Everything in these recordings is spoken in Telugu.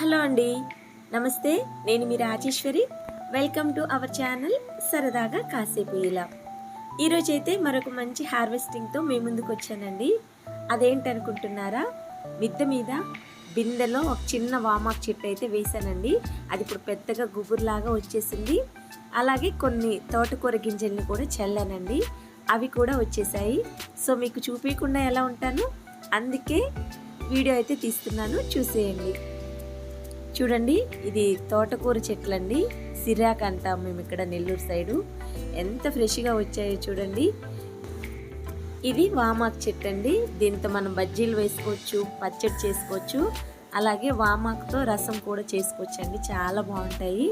హలో అండి. నమస్తే నేను మీ Rajeswari. Welcome to our channel సరదాగా కాసేపు ఇలా. ఈరోజైతే మరొక మంచి హార్వెస్టింగ్తో మీ ముందుకు వచ్చానండి అదేంటనుకుంటున్నారా? మిద్దె మీద బిందెలో ఒక చిన్న వామాక్ చెట్టు అయితే వేశానండి. అది ఇప్పుడు పెద్దగా గుబురులాగా వచ్చేసింది. అలాగే కొన్ని తోటకూర గింజల్ని కూడా చల్లానండి. అవి కూడా వచ్చేసాయి. సో మీకు చూపించకుండా ఎలా ఉంటాను? అందుకే వీడియో అయితే తీస్తున్నాను. చూసేయండి. చూడండి ఇది తోటకూర చెట్లండి. సిరాక్ అంటాం మేము ఇక్కడ నెల్లూరు సైడు. ఎంత ఫ్రెష్గా వచ్చాయో చూడండి. ఇది వామాక్ చెట్టు అండి దీంతో మనం బజ్జీలు వేసుకోవచ్చు పచ్చడి చేసుకోవచ్చు. అలాగే వామాక్తో రసం కూడా చేసుకోవచ్చు అండి చాలా బాగుంటాయి.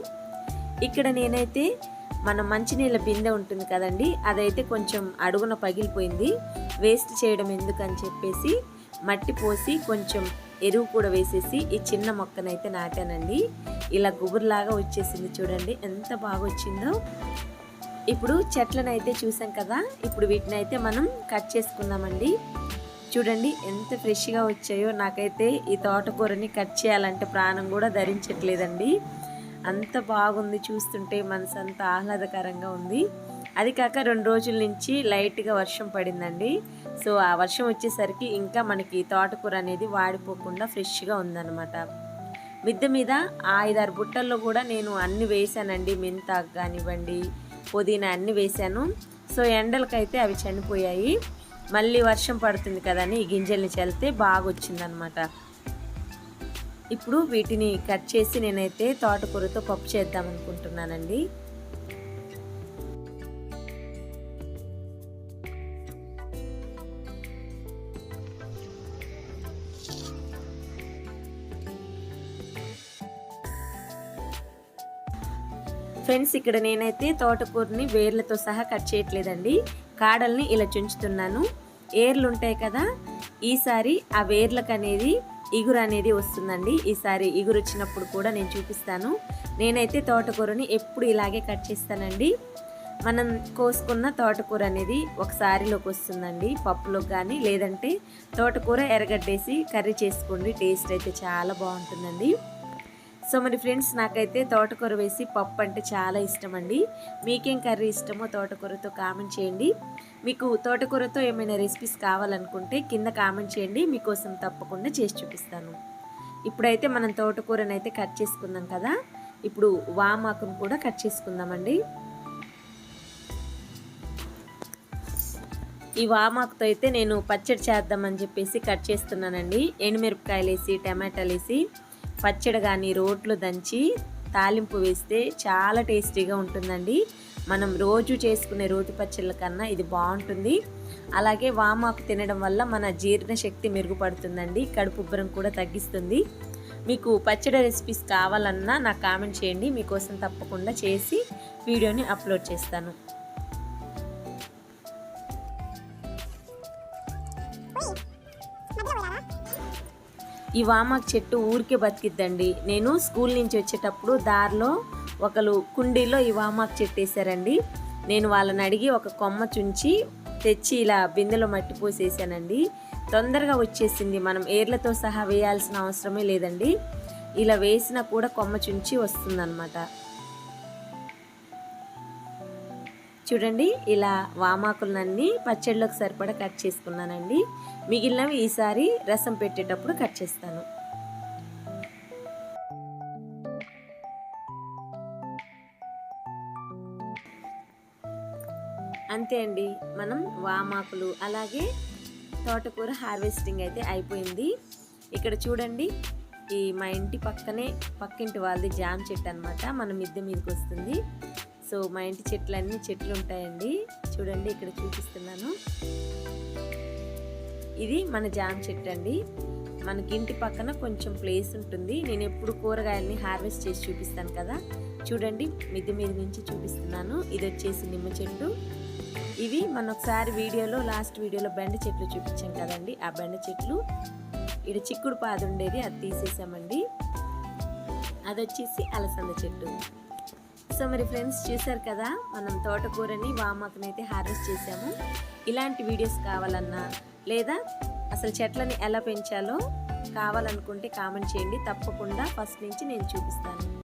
ఇక్కడ నేనైతే మన మంచినీళ్ళ బిందె ఉంటుంది కదండి అదైతే కొంచెం అడుగున పగిలిపోయింది. వేస్ట్ చేయడం ఎందుకని చెప్పేసి మట్టి పోసి కొంచెం ఎరువు కూడా వేసేసి ఈ చిన్న మొక్కనైతే నాటానండి. ఇలా గుబురులాగా వచ్చేసింది చూడండి ఎంత బాగా వచ్చిందో. ఇప్పుడు చెట్లను అయితే చూసాం కదా ఇప్పుడు వీటిని అయితే మనం కట్ చేసుకుందామండి. చూడండి ఎంత ఫ్రెష్గా వచ్చాయో. నాకైతే ఈ తోటకూరని కట్ చేయాలంటే ప్రాణం కూడా ధరించట్లేదండి. అంత బాగుంది చూస్తుంటే మనసు అంత ఆహ్లాదకరంగా ఉంది. అది కాక రెండు రోజుల నుంచి లైట్గా వర్షం పడిందండి. సో ఆ వర్షం వచ్చేసరికి ఇంకా మనకి తోటకూర అనేది వాడిపోకుండా ఫ్రెష్గా ఉందన్నమాట. మిద్దె మీద ఐదారు బుట్టల్లో కూడా నేను అన్ని వేసానండి. మెంతాకు కానివ్వండి పుదీనా అన్ని వేశాను సో ఎండలకైతే అవి చనిపోయాయి. మళ్ళీ వర్షం పడుతుంది కదని ఈ గింజల్ని చల్లితే బాగా వచ్చిందనమాట ఇప్పుడు వీటిని కట్ చేసి నేనైతే తోటకూరతో పప్పు చేద్దాం అనుకుంటున్నానండి ఫ్రెండ్స్ ఇక్కడ నేనైతే తోటకూరని వేర్లతో సహా కట్ చేయట్లేదండి. కాడల్ని ఇలా చుంచుతున్నాను. ఏర్లు ఉంటాయి కదా ఈసారి ఆ వేర్లకు అనేది ఇగురు అనేది వస్తుందండి. ఈసారి ఇగురు వచ్చినప్పుడు కూడా నేను చూపిస్తాను. నేనైతే తోటకూరని ఎప్పుడు ఇలాగే కట్ చేస్తానండి. మనం కోసుకున్న తోటకూర అనేది ఒకసారిలోకి వస్తుందండి. పప్పులోకి కానీ లేదంటే తోటకూర ఎరగడ్డేసి కర్రీ చేసుకోండి. టేస్ట్ అయితే చాలా బాగుంటుందండి. సో మరి ఫ్రెండ్స్ నాకైతే తోటకూర వేసి పప్పు అంటే చాలా ఇష్టం అండి మీకేం కర్రీ ఇష్టమో తోటకూరతో కామెంట్ చేయండి. మీకు తోటకూరతో ఏమైనా రెసిపీస్ కావాలనుకుంటే కింద కామెంట్ చేయండి. మీకోసం తప్పకుండా చేసి చూపిస్తాను. ఇప్పుడైతే మనం తోటకూరని అయితే కట్ చేసుకుందాం కదా. ఇప్పుడు వామాకును కూడా కట్ చేసుకుందామండి. ఈ వామాకుతో అయితే నేను పచ్చడి చేద్దామని చెప్పేసి కట్ చేస్తున్నానండి. ఎండుమిరపకాయలు వేసి టమాటాలు వేసి పచ్చడి కానీ రోట్లో దంచి తాలింపు వేస్తే చాలా టేస్టీగా ఉంటుందండి. మనం రోజు చేసుకునే రోటి పచ్చళ్ళ కన్నా ఇది బాగుంటుంది. అలాగే వామాకు తినడం వల్ల మన జీర్ణశక్తి మెరుగుపడుతుందండి. కడుపు ఉబ్బరం కూడా తగ్గిస్తుంది. మీకు పచ్చడి రెసిపీస్ కావాలన్నా నాకు కామెంట్ చేయండి. మీకోసం తప్పకుండా చేసి వీడియోని అప్లోడ్ చేస్తాను. ఈ వామాకు చెట్టు ఊరికే బతికిద్దండి. నేను స్కూల్ నుంచి వచ్చేటప్పుడు దారిలో ఒకరు కుండీలో ఈ వామాకు చెట్టు వేసారండి నేను వాళ్ళని అడిగి ఒక కొమ్మ చుంచి తెచ్చి ఇలా బిందెలో మట్టి పోసేసానండి. తొందరగా వచ్చేసింది. మనం ఏర్లతో సహా వేయాల్సిన అవసరమే లేదండి. ఇలా వేసినా కూడా కొమ్మ చుంచి వస్తుందన్నమాట. చూడండి ఇలా వామాకులన్నీ పచ్చడిలోకి సరిపడా కట్ చేసుకున్నానండి. మిగిలినవి ఈసారి రసం పెట్టేటప్పుడు కట్ చేస్తాను. అంతే అండి మనం వామాకులు అలాగే తోటకూర హార్వెస్టింగ్ అయితే అయిపోయింది. ఇక్కడ చూడండి ఈ మా ఇంటి పక్కనే పక్కింటి వాళ్ళది జామ్ చెట్టు అనమాట మన మిద్దె మీదకి వస్తుంది. సో మా ఇంటి చెట్లు అన్ని చెట్లు ఉంటాయండి చూడండి ఇక్కడ చూపిస్తున్నాను. ఇది మన జామ చెట్టు అండి మనకి ఇంటి పక్కన కొంచెం ప్లేస్ ఉంటుంది. నేను ఎప్పుడు కూరగాయలని హార్వెస్ట్ చేసి చూపిస్తాను కదా. చూడండి మిద్దె మీద నుంచి చూపిస్తున్నాను. ఇది వచ్చేసి నిమ్మ చెట్టు. ఇవి మన ఒకసారి వీడియోలో లాస్ట్ వీడియోలో బెండ చెట్లు చూపించాం కదండి. ఆ బెండ చెట్లు ఇక్కడ చిక్కుడు పాదు ఉండేది అది తీసేసామండి. అది వచ్చేసి అలసంద చెట్టు. సో మరి ఫ్రెండ్స్ చూసారు కదా మనం తోటకూరని వామాకునైతే హార్వెస్ట్ చేసాము ఇలాంటి వీడియోస్ కావాలన్నా లేదా అసలు చెట్లని ఎలా పెంచాలో కావాలనుకుంటే కామెంట్ చేయండి. తప్పకుండా ఫస్ట్ నుంచి నేను చూపిస్తాను.